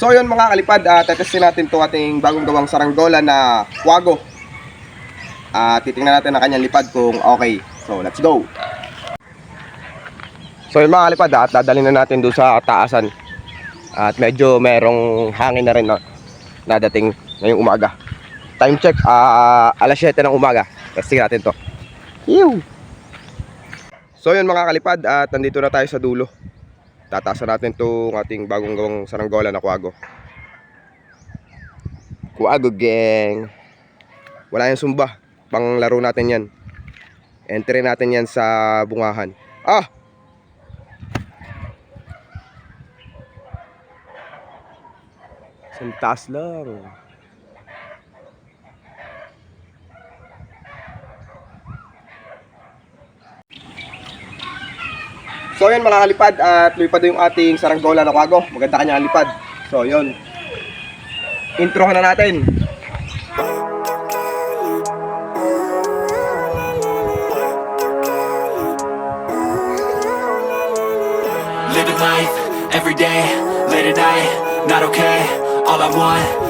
So yun mga kalipad, uh, tetestin natin to ating bagong gawang saranggola na Quago. Ah, titingnan natin ang kanyang lipad kung okay. So let's go. So yun mga kalipad, ah, at dadalhin na natin doon sa taasan. At medyo merong hangin na rin na nadating ngayong umaga. Time check, ah, alas 7 ng umaga. Testing natin to. Ew. So yun mga kalipad, at nandito na tayo sa dulo. Tatasan natin itong ating bagong gawang saranggola na Quago. Quago gang. Wala yung sumba. Pang laro natin yan. Entry natin yan sa bungahan. Ah! Santas lang. So yun mga kalipad at lumipad yung ating saranggola na kwago. Maganda kanya lipad. So yun. Intro na natin. Living life every day, late at night, not okay. All I want,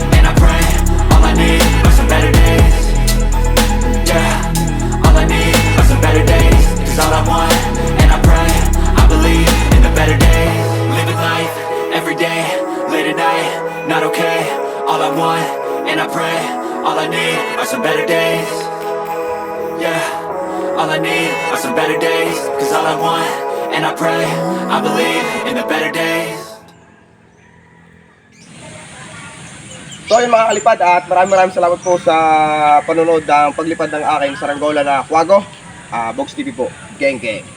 not okay All I want, and I pray All I need are some better days Yeah, all I need are some better days Cause all I want, and I pray I believe in the better days So yun mga kalipad at maraming maraming salamat po sa panonood ng paglipad ng aking saranggola na Quago. Ah, Box TV po. Geng geng.